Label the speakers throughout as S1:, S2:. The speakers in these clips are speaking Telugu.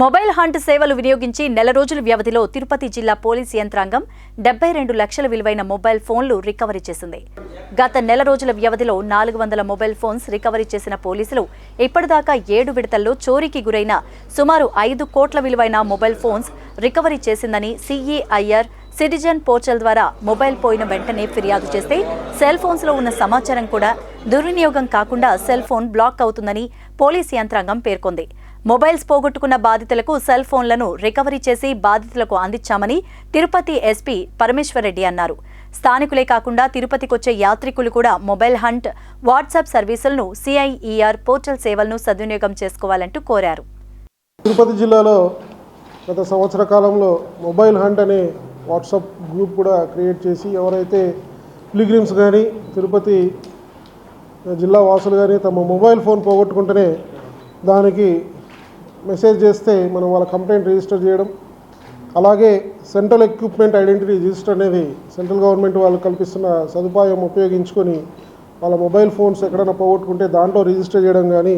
S1: మొబైల్ హంట్ సేవలు వినియోగించి నెల రోజుల వ్యవధిలో తిరుపతి జిల్లా పోలీస్ యంత్రాంగం డెబ్బై రెండు లక్షల విలువైన మొబైల్ ఫోన్లు రికవరీ చేసింది. గత నెల రోజుల వ్యవధిలో నాలుగు వందల మొబైల్ ఫోన్స్ రికవరీ చేసిన పోలీసులు ఇప్పటిదాకా ఏడు విడతల్లో చోరీకి గురైన సుమారు ఐదు కోట్ల విలువైన మొబైల్ ఫోన్స్ రికవరీ చేసిందని సిఈఐఆర్ సిటిజన్ పోర్టల్ ద్వారా మొబైల్ పోయిన వెంటనే ఫిర్యాదు చేస్తే సెల్ ఫోన్స్లో ఉన్న సమాచారం కూడా దుర్వినియోగం కాకుండా సెల్ ఫోన్ బ్లాక్ అవుతుందని పోలీస్ యంత్రాంగం పేర్కొంది. మొబైల్స్ పోగొట్టుకున్న బాధితులకు సెల్ ఫోన్లను రికవరీ చేసి బాధితులకు అందించామని తిరుపతి ఎస్పీ పరమేశ్వరరెడ్డి అన్నారు. స్థానికులే కాకుండా తిరుపతికొచ్చే యాత్రికులు కూడా మొబైల్ హంట్ వాట్సాప్ సర్వీసులను సిఐఈఆర్ పోర్టల్ సేవలను సద్వినియోగం చేసుకోవాలంటూ కోరారు.
S2: తిరుపతి జిల్లాలో గత సంవత్సర కాలంలో మొబైల్ హంట్ అనే వాట్సాప్ గ్రూప్ కూడా క్రియేట్ చేసి ఎవరైతే పిలిగ్రిమ్స్ కానీ తిరుపతి జిల్లా వాసులు కానీ తమ మొబైల్ ఫోన్ పోగొట్టుకుంటేనే దానికి మెసేజ్ చేస్తే మనం వాళ్ళ కంప్లైంట్ రిజిస్టర్ చేయడం అలాగే సెంట్రల్ ఎక్విప్మెంట్ ఐడెంటిటీ రిజిస్టర్ అనేది సెంట్రల్ గవర్నమెంట్ వాళ్ళు కల్పిస్తున్న సదుపాయం ఉపయోగించుకొని వాళ్ళ మొబైల్ ఫోన్స్ ఎక్కడైనా పోగొట్టుకుంటే దాంట్లో రిజిస్టర్ చేయడం కానీ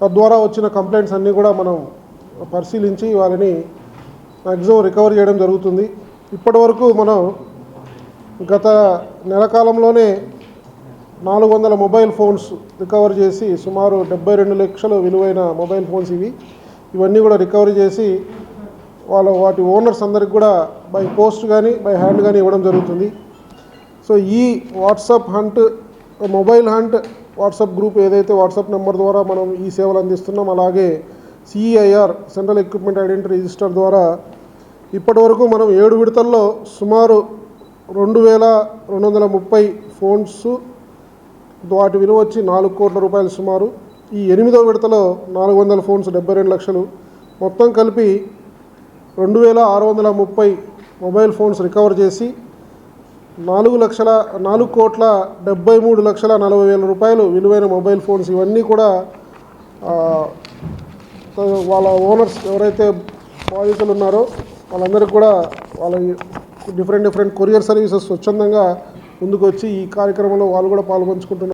S2: తద్వారా వచ్చిన కంప్లైంట్స్ అన్నీ కూడా మనం పరిశీలించి వాళ్ళని మ్యాక్సిమం రికవర్ చేయడం జరుగుతుంది. ఇప్పటి వరకు మనం గత నెల కాలంలోనే నాలుగు వందల మొబైల్ ఫోన్స్ రికవర్ చేసి సుమారు డెబ్బై రెండు లక్షలు విలువైన మొబైల్ ఫోన్స్ ఇవి ఇవన్నీ కూడా రికవరీ చేసి వాళ్ళ వాటి ఓనర్స్ అందరికి కూడా బై పోస్ట్ కానీ బై హ్యాండ్ కానీ ఇవ్వడం జరుగుతుంది. సో ఈ WhatsApp hunt mobile hunt WhatsApp group ఏదైతే వాట్సాప్ నెంబర్ ద్వారా మనం ఈ సేవలు అందిస్తున్నాం అలాగే CIR central equipment identity register ద్వారా ఇప్పటివరకు మనం ఏడు విడతల్లో సుమారు రెండు వేల రెండు వందల ముప్పై ఫోన్స్ వాటి విలువ వచ్చి నాలుగు కోట్ల రూపాయలు సుమారు. ఈ ఎనిమిదో విడతలో నాలుగు వందల ఫోన్స్ డెబ్బై రెండు లక్షలు. మొత్తం కలిపి రెండు వేల ఆరు వందల ముప్పై మొబైల్ ఫోన్స్ రికవర్ చేసి నాలుగు లక్షల నాలుగు కోట్ల డెబ్బై మూడు లక్షల నలభై వేల రూపాయలు విలువైన మొబైల్ ఫోన్స్. ఇవన్నీ కూడా వాళ్ళ ఓనర్స్ ఎవరైతే బాధితులు ఉన్నారో వాళ్ళందరికీ కూడా వాళ్ళ డిఫరెంట్ డిఫరెంట్ కొరియర్ సర్వీసెస్ స్వచ్ఛందంగా ముందుకు వచ్చి ఈ కార్యక్రమంలో వాళ్ళు కూడా పాల్పంచుకుంటున్నారు